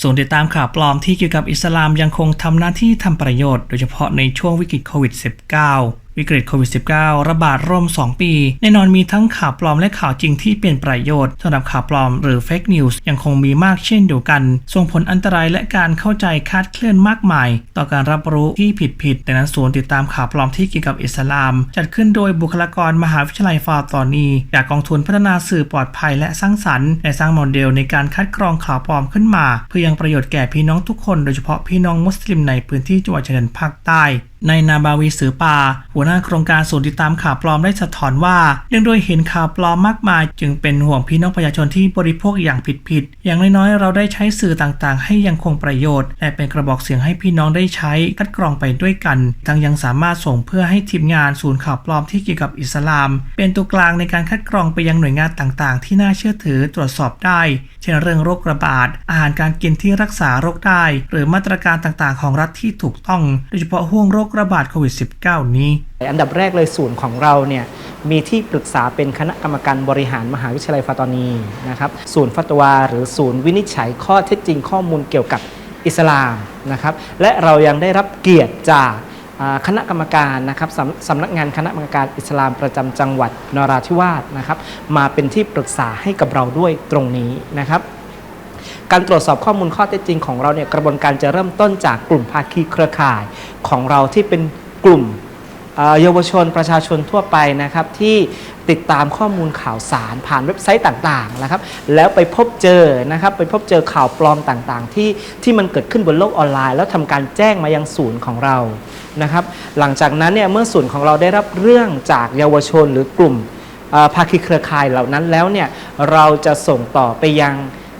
ส่วนติดตามข่าวปลอมที่เกี่ยวกับอิสลามยังคงทำหน้าที่ทำประโยชน์โดยเฉพาะในช่วงวิกฤตโควิด -19 วิกฤตโควิด -19 ระบาดร่วม 2 ปี แน่นอนมีทั้งข่าวปลอมและข่าวจริงที่เป็นประโยชน์สำหรับข่าวปลอมหรือเฟกนิวส์ยังคงมีมากเช่นเดียวกัน ส่งผลอันตรายและการเข้าใจคาดเคลื่อนมากมาย ต่อการรับรู้ที่ผิดผิดดังนั้นศูนย์ติดตามข่าวปลอมที่เกี่ยวกับอิสลาม จัดขึ้นโดยบุคลากรมหาวิทยาลัยฟาตอนีจากกองทุนพัฒนาสื่อปลอดภัยและสร้างสรรค์และสร้างโมเดลในการคัดกรองข่าวปลอมขึ้นมา เพื่อยังประโยชน์แก่พี่น้องทุกคน โดยเฉพาะพี่น้องมุสลิมในพื้นที่จังหวัดชายแดนภาคใต้ในนาบาวีสือปาหัวหน้าโครงการศูนย์ติดตามข่าวปลอมได้สะท้อนว่า เนื่องโดยเห็นข่าวปลอมมากมาย จึงเป็นห่วงพี่น้องประชาชนที่บริโภคอย่างผิดๆอย่างน้อยๆ เราได้ใช้สื่อต่างๆ ให้ยังคงประโยชน์ และเป็นกระบอกเสียงให้พี่น้องได้ใช้คัดกรองไปด้วยกัน ทั้งยังสามารถส่งเพื่อให้ทีมงานศูนย์ข่าวปลอมที่เกี่ยวกับอิสลาม เป็นตัวกลางในการคัดกรองไปยังหน่วยงานต่างๆ ที่น่าเชื่อถือตรวจสอบได้ เช่นเรื่องโรคระบาดอาหารการกินที่รักษาโรคได้ หรือมาตรการต่างๆ ของรัฐที่ถูกต้อง โดยเฉพาะห่วงโรคระบาดโควิด -19 นี้ อันดับแรกเลยศูนย์ของเราเนี่ยมีที่ปรึกษาเป็นคณะกรรมการบริหารมหาวิทยาลัยฟาตอนีนะครับศูนย์ฟัตวา หรือศูนย์วินิจฉัยข้อเท็จจริงข้อมูลเกี่ยวกับอิสลามนะครับและเรายังได้รับเกียรติจากคณะกรรมการนะครับสำสำนักงานคณะกรรมการอิสลามประจำจังหวัดนราธิวาสนะครับมาเป็นที่ปรึกษาให้กับเราด้วยตรงนี้นะครับ การตรวจสอบข้อมูลข้อเท็จจริงของเราเนี่ยกระบวนการจะเริ่มต้นจากกลุ่มภาคีเครือข่ายของเราที่เป็นกลุ่มเยาวชนประชาชนทั่วไปนะครับที่ติดตามข้อมูลข่าวสารผ่านเว็บไซต์ต่างๆนะครับ แล้วไปพบเจอนะครับไปพบเจอข่าวปลอมต่างๆ ที่ที่มันเกิดขึ้นบนโลกออนไลน์ แล้วทำการแจ้งมายังศูนย์ของเรานะครับ หลังจากนั้นเนี่ยเมื่อศูนย์ของเราได้รับเรื่องจากเยาวชนหรือกลุ่มภาคีเครือข่ายเหล่านั้นแล้วเนี่ยเราจะส่งต่อไปยัง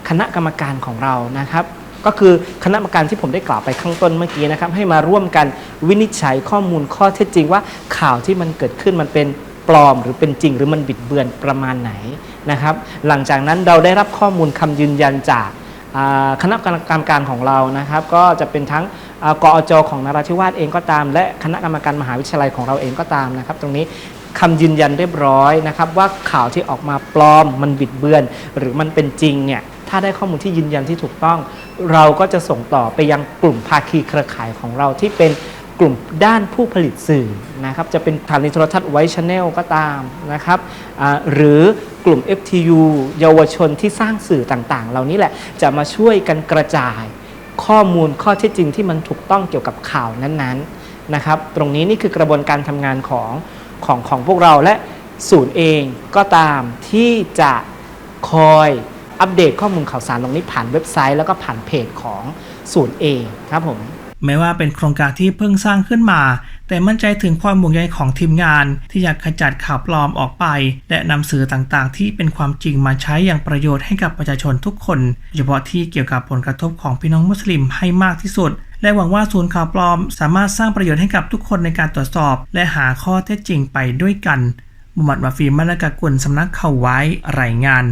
คณะกรรมการของเรานะครับก็คือคณะกรรมการที่ผมได้กล่าวไปข้างต้นเมื่อกี้นะครับให้มาร่วมกันวินิจฉัยข้อมูลข้อเท็จจริงว่าข่าวที่มันเกิดขึ้นมันเป็นปลอมหรือเป็นจริง หรือมันบิดเบือนประมาณไหนนะครับ หลังจากนั้นเราได้รับข้อมูลคำยืนยันจากคณะกรรมการของเรานะครับ ก็จะเป็นทั้งกอจของนราธิวาสเองก็ตาม และคณะกรรมการมหาวิทยาลัยของเราเองก็ตามนะครับ ตรงนี้คำยืนยันเรียบร้อยนะครับว่าข่าวที่ออกมาปลอมมันบิดเบือน หรือมันเป็นจริงเนี่ย ถ้าได้ข้อมูลที่ยืนยันที่ถูกต้อง เราก็จะส่งต่อไปยังกลุ่มภาคีเครือข่ายของเราที่เป็นกลุ่มด้านผู้ผลิตสื่อนะครับจะเป็นสถานีโทรทัศน์ไวชแนลก็ตามนะครับหรือกลุ่ม FTU เยาวชนที่สร้างสื่อต่างๆ เหล่านี้แหละจะมาช่วยกันกระจาย ข้อมูลข้อเท็จจริงที่มันถูกต้องเกี่ยวกับข่าวนั้นๆนะครับตรงนี้นี่คือกระบวนการทำงานของของของพวกเราและศูนย์เองก็ตามที่จะคอย อัปเดตข้อมูลข่าวสารตรงนี้ผ่านเว็บไซต์ แล้วก็ผ่านเพจของศูนย์เองครับผมแม้ว่าเป็นโครงการที่เพิ่งสร้างขึ้นมา แต่มั่นใจถึงความห่วงใยของทีมงาน ที่อยากขจัดข่าวปลอมออกไป และนำสื่อต่างๆ ที่เป็นความจริงมาใช้อย่างประโยชน์ให้กับประชาชนทุกคนโดยเฉพาะที่เกี่ยวกับผลกระทบของพี่น้องมุสลิมให้มากที่สุด และหวังว่าศูนย์ข่าวปลอม สามารถสร้างประโยชน์ให้กับทุกคนในการตรวจสอบ และหาข้อเท็จจริงไปด้วยกันมุฮัมมัดวาฟีมะละกะกุลสำนักข่าวไว้รายงาน